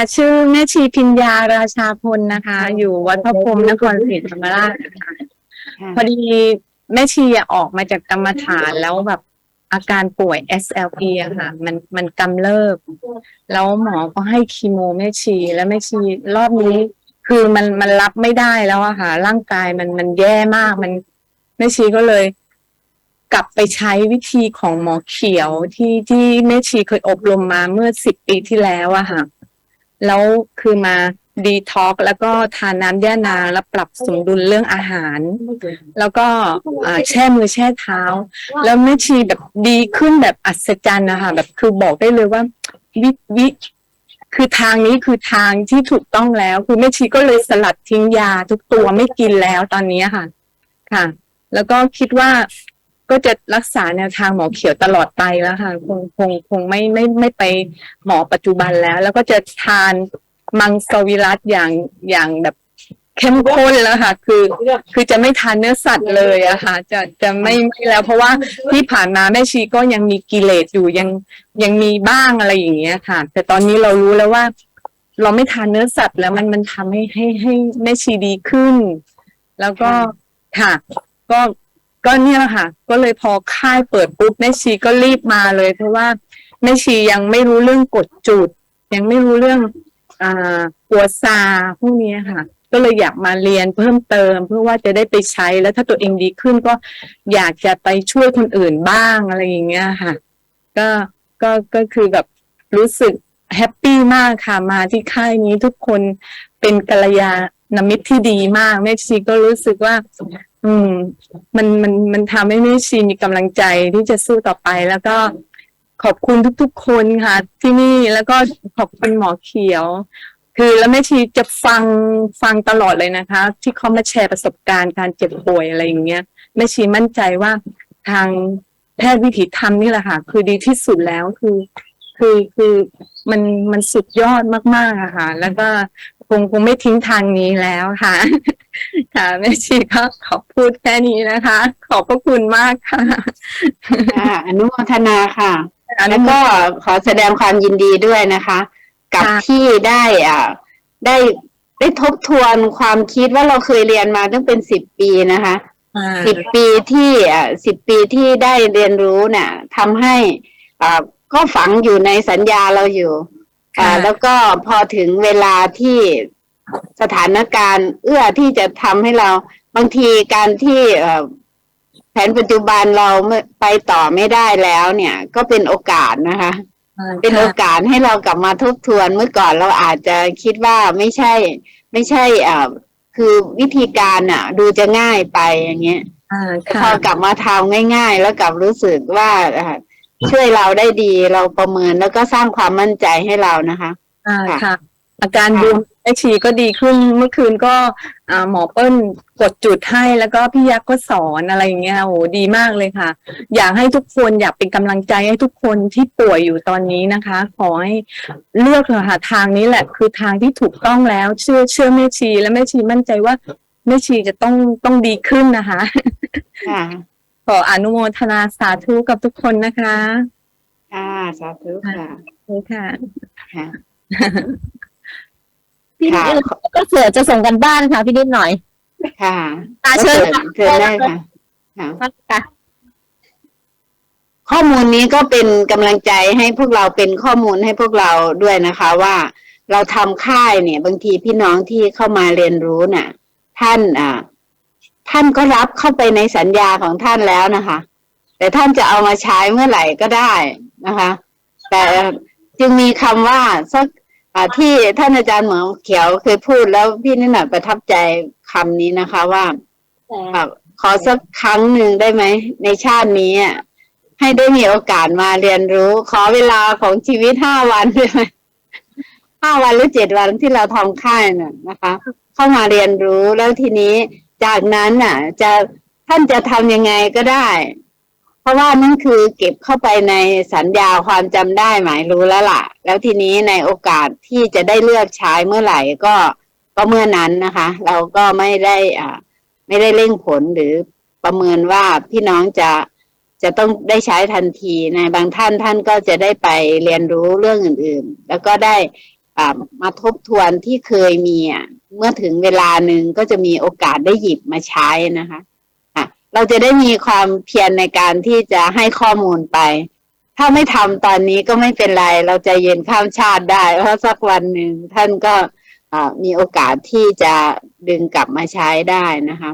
ค่ะ ชื่อแม่ชีพิญญาราชาพลนะคะ อยู่วัดพระพรหมนครศรีธรรมราชนะคะค่ะพอดีแม่ชีอะออกมาจากกรรมฐานแล้วแบบอาการป่วย SLE อะค่ะ มันมันกำเริบ แล้วหมอก็ให้คีโมแม่ชี แล้วแม่ชีรอบนี้ คือมันมันรับไม่ได้แล้วอะค่ะ ร่างกายมันมันแย่มากมันแม่ชีก็เลย กลับไปใช้วิธีของหมอเขียวที่ที่แม่ชีเคยอบรมมาเมื่อสิบปีที่แล้วอะค่ะ แล้วคือมาดีท็อกแล้วก็ทานน้ำแย่นางแล้วปรับสมดุลเรื่องอาหาร แล้วก็แช่มือแช่เท้า แล้วแม่ชีแบบดีขึ้นแบบอัศจรรย์นะคะแบบคือบอกได้เลยว่าวิวิคือทางนี้คือทางที่ถูกต้องแล้ว คือแม่ชีก็เลยสลัดทิ้งยาทุกตัวไม่กินแล้วตอนนี้ค่ะ ค่ะ แล้วก็คิดว่า ก็จะรักษาแนวทางหมอเขียวตลอดไปแล้วค่ะ คงคงคงไม่ไม่ไม่ไปหมอปัจจุบันแล้ว แล้วก็จะทานมังสวิรัตอย่างอย่างแบบเข้มข้นแล้วค่ะ คือ คือจะไม่ทานเนื้อสัตว์เลยอะค่ะ จะจะไม่ไม่แล้ว เพราะว่าที่ผ่านมาแม่ชีก็ยังมีกิเลสอยู่ยังยังมีบ้างอะไรอย่างเงี้ยค่ะ แต่ตอนนี้เรารู้แล้วว่า เราไม่ทานเนื้อสัตว์แล้วมันมันทำให้ให้ให้แม่ชีดีขึ้น แล้วก็ค่ะ ก็ ก็เนี่ยแหละค่ะ ก็เลยพอค่ายเปิดปุ๊บแม่ชีก็รีบมาเลย เพราะว่าแม่ชียังไม่รู้เรื่องกดจุด ยังไม่รู้เรื่องอ่ากัวซาพวกนี้ค่ะ ก็เลยอยากมาเรียนเพิ่มเติม เพื่อว่าจะได้ไปใช้แล้วถ้าตัวเองดีขึ้นก็อยากจะไปช่วยคนอื่นบ้างอะไรอย่างเงี้ยค่ะ ก็ก็ก็คือแบบรู้สึกแฮปปี้มากค่ะมาที่ค่ายนี้ทุกคนเป็นกัลยาณมิตรที่ดีมากแม่ชีก็รู้สึกว่า อืม มันมันมันทำให้แม่ชีมีกำลังใจที่จะสู้ต่อไปแล้วก็ขอบคุณทุก ๆ คนค่ะ ที่นี่แล้วก็ขอบคุณหมอเขียว คือแล้วแม่ชีจะฟังฟังตลอดเลยนะคะ ที่เขามาแชร์ประสบการณ์การเจ็บป่วยอะไรอย่างเงี้ยแม่ชีมั่นใจว่าทางแพทย์วิถีธรรมนี่แหละค่ะ คือดีที่สุดแล้วคือ คือคือมันมันสุดยอดมากๆอะค่ะ แล้วก็ คงคงไม่ทิ้งทางนี้แล้วค่ะ ค่ะแม่ชีก็ขอพูดแค่นี้นะคะ ขอบพระคุณมากค่ะค่ะอนุโมทนาค่ะอันแล้นี้วก็ก็ขอแสดงความยินดีด้วยนะคะ กับค่ะที่ได้อ่าได้ได้ทบทวนความคิดว่าเราเคยเรียนมาตั้งเป็นสิบปีนะคะอ่าสิบปีที่อ่าสิบปีที่ได้เรียนรู้เนี่ยทำให้อ่าก็ฝังอยู่ในสัญญาเราอยู่ อ่าค่ะแล้วก็พอถึงเวลาที่สถานการณ์ เอื้อที่จะทำให้เรา บางทีการที่เอ่อแผนปัจจุบันเราไม่ไปต่อไม่ได้แล้ว เนี่ย ก็เป็นโอกาสนะคะ เป็นโอกาสให้เรากลับมาทบทวนเมื่อก่อนเราอาจจะคิดว่าไม่ใช่ ไม่ใช่อ่าคือวิธีการอะ ดูจะง่ายไปอย่างเงี้ยอ่าพค่ะอกลับมาทำง่าย ๆ แล้วกลับรู้สึกว่าอ่า ช่วยเราได้ดีเราประเมินแล้วก็สร้างความมั่นใจให้เรานะคะ อ่าค่ะค่ะอาการค่ะบวมแม่ชีก็ดีขึ้นเมื่อคืนก็อ่าหมอเปิ้ลกดจุดให้แล้วก็พี่ยักษ์ก็สอนอะไรอย่างเงี้ยโอ้โหดีมากเลยค่ะ อยากให้ทุกคนอยากเป็นกำลังใจให้ทุกคนที่ป่วยอยู่ตอนนี้นะคะ ขอให้เลือกเถอะค่ะทางนี้แหละ คือทางที่ถูกต้องแล้วเชื่อเชื่อแม่ชี และแม่ชีมั่นใจว่าแม่ชีจะต้องต้องดีขึ้นนะคะค่ะข ออนุโมทนาสาธุกับทุกคนนะคะค่ะ สาธุค่ะขอบคุณค่ะค่ะพี่นิดค่ะก็เสือจะส่งกันบ้านค่ะ พี่นิดหน่อย ค่ะตาเชิญก็เชิญได้ค่ะค่ะค่ะข้อมูลนี้ก็เป็นกำลังใจให้พวกเราเป็นข้อมูลให้พวกเราด้วยนะคะ ว่าเราทำค่ายเนี่ย บางทีพี่น้องที่เข้ามาเรียนรู้น่ะ ท่านอ่า ท่านก็รับเข้าไปในสัญญาของท่านแล้วนะคะ แต่ท่านจะเอามาใช้เมื่อไหร่ก็ได้นะคะ แต่จึงมีคำว่าสักอ่าที่ท่านอาจารย์หมอเขียวเคยพูดแล้วพี่นิดหน่อยประทับใจคำนี้นะคะว่าอะขอสักครั้งหนึ่งได้ไหม ในชาตินี้อะให้ได้มีโอกาสมาเรียนรู้ ขอเวลาของชีวิตห้าวันได้ไหมห้าวันหรือเจ็ดวันที่เราทำค่ายน่ะนะคะ เข้ามาเรียนรู้แล้วทีนี้ จากนั้นน่ะ จะท่านจะทำยังไงก็ได้ เพราะว่านั่นคือเก็บเข้าไปในสัญญาความจำได้หมายรู้แล้วล่ะ แล้วทีนี้ในโอกาสที่จะได้เลือกใช้เมื่อไหร่ก็ก็เมื่อนั้นนะคะ เราก็ไม่ได้อ่าไม่ได้เร่งผลหรือประเมินว่าพี่น้องจะจะต้องได้ใช้ทันทีในบางท่านท่านก็จะได้ไปเรียนรู้เรื่องอื่น ๆ แล้วก็ได้อ่ามาทบทวนที่เคยมีอะ เมื่อถึงเวลาหนึ่งก็จะมีโอกาสได้หยิบมาใช้นะคะะเราจะได้มีความเพียรในการที่จะให้ข้อมูลไป ถ้าไม่ทำตอนนี้ก็ไม่เป็นไร เราจะเย็นข้ามชาติได้ เพราะสักวันหนึ่งท่านก็มีโอกาสที่จะดึงกลับมาใช้ได้นะคะ